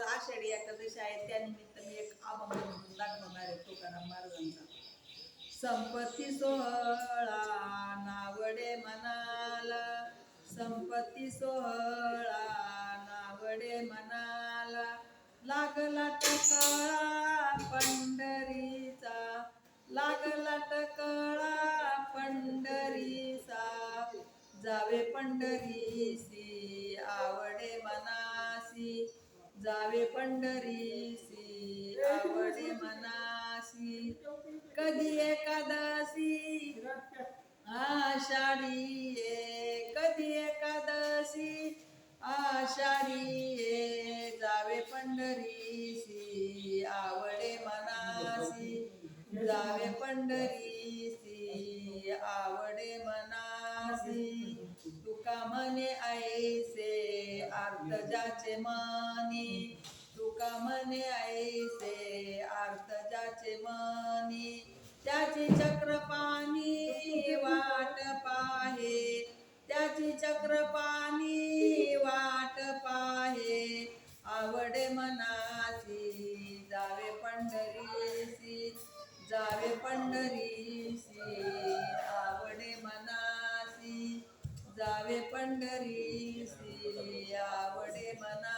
आज आषाढी एकादशी आहे. त्यानिमित्त मी एक अभंग म्हणून दाखवणार आहे. तुकाराम महाराजांचा. संपत्ती सोहळा नावडे मनाला संपत्ती सोहळा नावडे मनाला लागला टकळा पंढरीचा. लागला टकळा पंढरीचा. जावे पंढरीसी आवडे म्हणा जावे पंढरीसी आवडे मनासी कधी एकादशी? आषाढी ये कधी एकादशी? आषाढी ये जावे पंढरीसी आवडे मनासी. जावे पंढरीसी आवडे मनासी. तुका मने ऐसे आर्तजाचे ज्याचे मनी तुका म्हणे ऐसे अर्थ मनी त्याची चक्रपाणी वाट पाहे त्याची चक्रपाणी वाट पाहे. आवडे मनासी जावे पंढरीसी जावे पंढरीसी. पंढरी सिया वडे मना